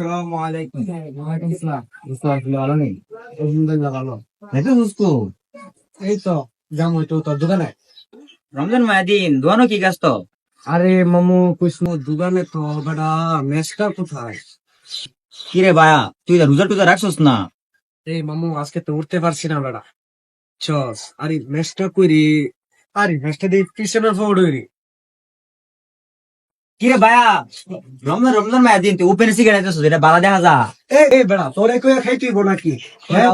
আসসালামু আলাইকুম। ওয়ালাইকুম আসসালাম। বুঝতে ভালো নেই? আলহামদুলিল্লাহ ভালো। দেখো সুস্থ? এই তো যাম তো তোর দোকানে? রমজান মায়াদিন দোয়ানো কি গাছ তো আরে মামু কুসমো দোকানে তো বেটা মেসকা কোথায়? কিরে বায়া তুই রোজা টুজা রাখছস না? এই মামু আজকে তো উঠতে পারছি না বেটা। চস আরে মেসটা কইরি আরে মেসটা দিয়ে পিছনের ফোড় কিরে বায়া রমজান রমজান মায়াদিন তুই ওপেন সিগারেট আছিস এটা বালা দেখা যা। এই এই বেড়া তোরে কইয়া খাই তুইব নাকি? হ্যাঁ?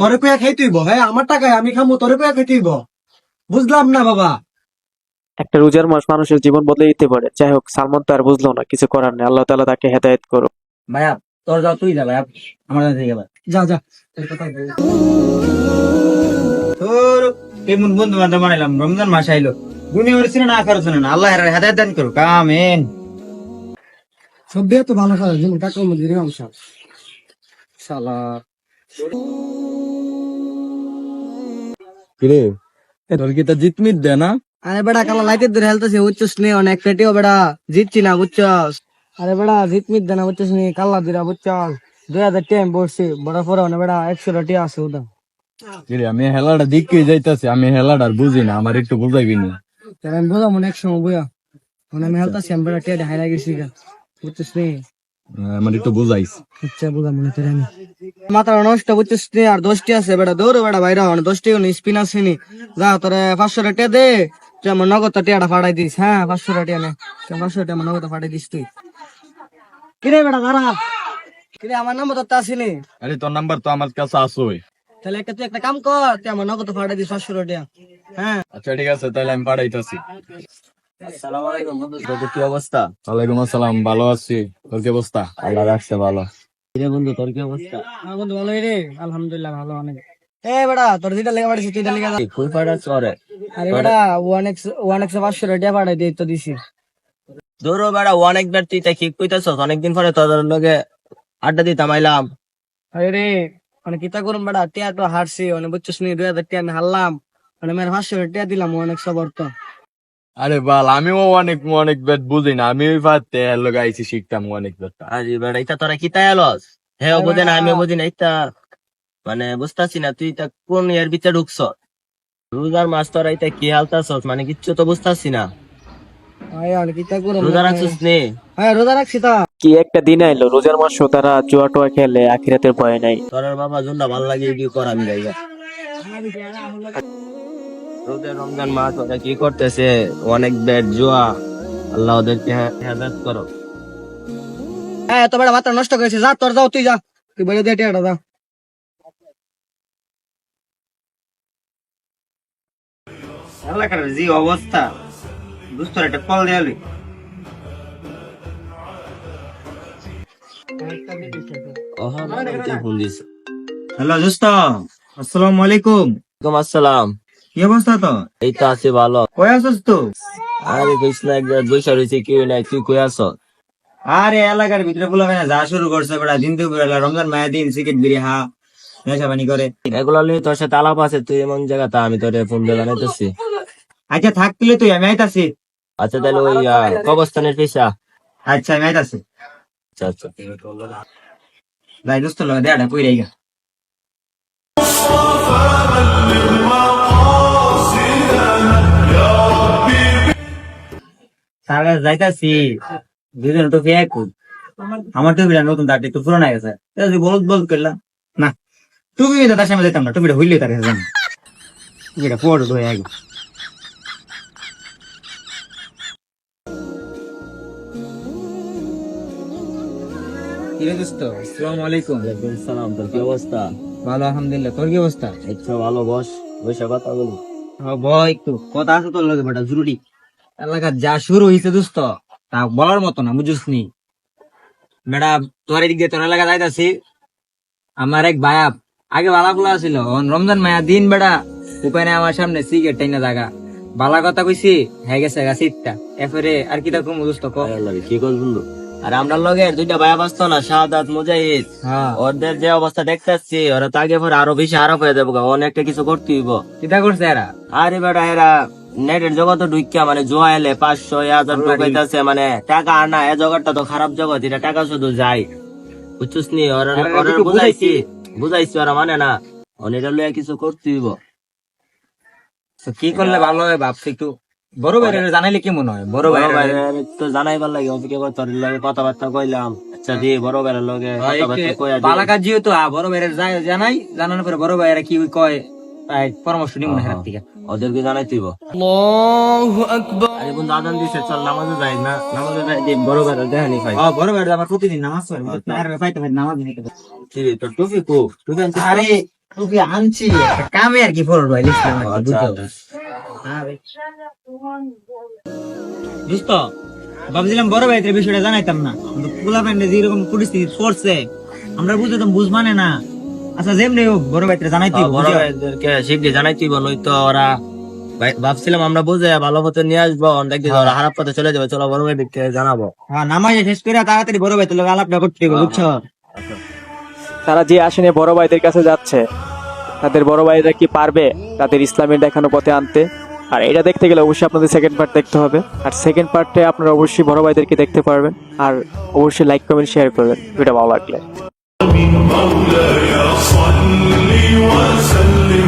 তোরে কইয়া খাই তুইব হ্যাঁ আমার টাকায় আমি খামো তোরে কইয়া খাই তুইব বুঝলাম না বাবা। একটা রোজার মাস মানুষের জীবন বদলে দিতে পারে। যাই হোক সালমান তো আর বুঝলো না কিছু করার নেই। আল্লাহ তাআলা তাকে হেদায়েত করো ভাইয়া তোর যাও তুই যা ভাইয়া। আমার গেল যা। যা তোর কেমন বন্ধু বান্ধব বানাইলাম। রমজান মাস আইলো। গুনি হচ্ছে না করছ না আল্লাহ হেদায়ত দান করুক আমিন। সব বিয়ে তো ভালো করে যেমন কাকার মধ্যে অংশ শালা কিরে? তোর কি তা জিতমিত দে না? আরে বেড়া কালা লাইটের ধরে হেলতেছে উচ্চস নে অনেক পেটিও বেড়া জিতছি না বুঝছস। আরে বেড়া জিতমিত দে না নি কাল্লা দিরা দুই হাজার টাইম বসছি বড় পরে অনেক বেড়া একশো টাকা আছে ওটা কিরে আমি হেলাটা দিকে যাইতাছি আমি হেলাটা আর বুঝি না আমার একটু বুঝাইবি না। আমি মনে একসময় বইয়া। মানে আমি টিয়া হাইরা গেছি গা বুঝছস নি? একটু বুঝাইস। আচ্ছা বোঝা মনে আমি। নষ্ট বুঝছিস নি? আর দশটি আছে বেটা দৌড় বেটা বাইরে মানে দশটি স্পিন আছে নি। যা তোরে পাঁচশো টাকা দে। তুই আমার নগদ টিয়াটা ফাটাই দিস হ্যাঁ পাঁচশো টাকা নে। পাঁচশো টাকা আমার নগদ ফাটাই দিস তুই। কিরে বেটা দাঁড়া। কিরে আমার নাম্বার তো আসেনি আরে তোর নাম্বার তো আমার কাছে আসোই তাহলে একটা তুই একটা কাম কর তুই আমার নগদ ফাটাই দিস পাঁচশো টাকা। হ্যাঁ। আচ্ছা ঠিক আছে তাহলে আমি পাঠাইতাছি। আসসালামু আলাইকুম বন্ধু। তোর কি অবস্থা? ওয়ালাইকুম আসসালাম ভালো আছি। তোর কি অবস্থা? আল্লাহ রাখছে ভালো। কিরে বন্ধু তোর কি অবস্থা? আমার বন্ধু ভালোই রে। আলহামদুলিল্লাহ ভালো অনেক। এ বেটা তোর যেটা লেগে পাঠিয়েছি তুই লেগে কই পাড়া চরে আরে বেটা ওয়ান এক্স ওয়ান এক্স পাঁচশো দিয়ে তো দিছি। দৌড়ো বেড়া অনেকবার তুই তা কি কইতাছ? অনেকদিন পরে তোদের লগে আড্ডা দিতাম আইলাম। আরে মানে কিতা করুন বেটা টিয়া তো হারছি মানে বুঝছিস নি দুই হাজার টিয়া আমি হারলাম। মানে মেয়ের পাঁচশো টিয়া দিলাম অনেক সবর তো। আরে বাল আমিও অনেক অনেক বেট বুঝি না আমি ওই পাতে লোক শিখতাম অনেক আরে বেড়া তোরা কি তাই আলস? হে বুঝে না আমি বুঝি না ইতা মানে বুঝতাছি না তুই তা কোন এর ভিতরে ঢুকছ? রোজার মাস তোরা কি হালতাছ মানে কিচ্ছু তো বুঝতাছি না। রোজা হ্যাঁ রাখছি তা। কি একটা দিন আইলো রোজার মাস তারা জুয়া টুয়া খেলে আখিরাতের ভয় নাই। তোর বাবা জুনটা ভালো লাগে কি কর আমি গাইয়া রমজান মাস ওরা কি করতেছে? অনেক বেড জুয়া। আল্লাহ ওদেরকে হেদায়ত করো হ্যাঁ তো বেটা মাথা নষ্ট করেছে যা তোর যাও তুই যা। তুই বলে দিয়ে টিয়াটা যা। অবস্থা দুস্তর একটা কল দেয়ালি হ্যালো দোস্ত আসসালামু আলাইকুম। আসসালাম। কি অবস্থা তো এই তো আছি ভালো। কই আছস তো? আরে কইস না একবার বৈশা রইছে কি নাই তুই কই আছ আরে এলাকার ভিতরে বলা যা শুরু করছে বেড়া দিন রমজান মায়া দিন সিগারেট বিড়ি হা নেশা পানি করে। এগুলো নিয়ে তোর সাথে আলাপ আছে তুই এমন জায়গাতে আমি তোরে ফোন দিয়ে জানাইতেছি। আচ্ছা থাকলে তুই আমি আইতাছি। আচ্ছা তাহলে ওই আহ, কবরস্থানের পেশা। আচ্ছা আমি আইতাছি। আচ্ছা আচ্ছা। যাই দোস্ত লগে দেয়াটা কই রাইগা যাইতাছি। দুজন টুপি এক আমার টুপিটা নতুন একটু পুরোনো হয়ে গেছে। বলদ বলদ করলাম না। টুপি সামনে যেতাম না টুপিটা হইলে তার কাছে টুপিটা এক অবস্থা? ভালো আলহামদুলিল্লাহ। তোর কি অবস্থা? আচ্ছা ভালো বস। বসে কথা বলি। ভয় একটু। কথা আছে তোর লগে বেটা জরুরি। এলাকার যা শুরু হয়েছে দোস্ত তা বলার মতো না বুঝিস নি ম্যাডাম তোর এদিক দিয়ে তোর এলাকা যাইতাছি। আমার এক ভায়া আগে বালা ফুলা ছিল রমজান মায়া দিন বেড়া উপায় নাই আমার সামনে সিগারেট টাইনা জায়গা বালা কথা কইছি হ্যাঁ গেছে গা সিটটা। এরপরে আর কি তা কম দোস্ত ক? কি কর বন্ধু? আর আমরা লগে দুইটা ভাই বাঁচত না শাহাদাত মুজাহিদ। হ্যাঁ। ওদের যে অবস্থা দেখতেছি ওরা তো আগে পরে আরও বেশি আরও হয়ে যাব অনেকটা কিছু করতে হইব। কিতা করছে এরা? আরে বেটা এরা নেটের জগৎ ঢুকিয়া মানে জোয়া এলে পাঁচশো হাজার ঢুকাইতেছে মানে টাকা আনা এ জগৎটা তো খারাপ জগৎ এটা টাকা শুধু যায়। বুঝছিস নি? বুঝাইছি বুঝাইছি। ওরা মানে না। অনেকটা লইয়া কিছু কি করলে ভালো হয় ভাবছি একটু। বড় ভাই জানাইলে কেমন হয়? বড় ভাই তো জানাইবার লাগে অফিকে তোর লগে কথাবার্তা কইলাম। আচ্ছা দি বড় ভাইয়ের লগে কথাবার্তা কইয়া দি। বালা কাজ যেহেতু বড় জানাই জানানোর পরে বড় ভাইয়েরা কি কয় পরামর্শ নিব না হেরার থেকে। ওদেরকে জানাই তুইব আরে বন্ধু আদান দিছে চল নামাজে যাই না নামাজে যাই দি বড় ভাইয়ের দেখানি খাই ও বড় আমার প্রতিদিন নামাজ পড়ে আর পাইতে পারি নামাজ নিতে পারি। কি রে, তোর টুপি কো টুপি আনছিস আরে টুপি আনছি। কামে আর কি ফরল ভাই লিখলাম আর কি, আচ্ছা, বুঝছ? হ্যাঁ ভাই। দোস্ত ভাবছিলাম বড় ভাইদের বিষয়টা জানাইতাম না। কিন্তু পোলা প্যান্ডে যেরকম পরিস্থিতি পড়ছে আমরা বুঝতাম বুঝ মানে না। আচ্ছা যেমনি হোক বড় ভাইদের জানাইতে হ্যাঁ, বড় ভাইদেরকে শিগগির জানাই নয়তো ওরা ভাই- ভাবছিলাম আমরা বুঝে ভালো পথে নিয়ে আসব দেখি ওরা খারাপ পথে চলে যাবে চলো বড় ভাইদেরকে জানাব। হ্যাঁ নামাজ শেষ করে তাড়াতাড়ি বড় ভাই তোর আলাপটা করতে হবে বুঝছ? তারা যে আসেনি বড় ভাইদের কাছে যাচ্ছে। তাদের বড় ভাইরা কি পারবে তাদের ইসলামের দেখানো পথে আনতে? আর এটা দেখতে গেলে অবশ্যই আপনাদের সেকেন্ড পার্ট দেখতে হবে। আর সেকেন্ড পার্টে আপনারা অবশ্যই বড় ভাইদেরকে দেখতে পারবেন। আর অবশ্যই লাইক কমেন্ট শেয়ার করবেন। ভিডিও ভালো লাগলে। من مولاي صلي وسلم.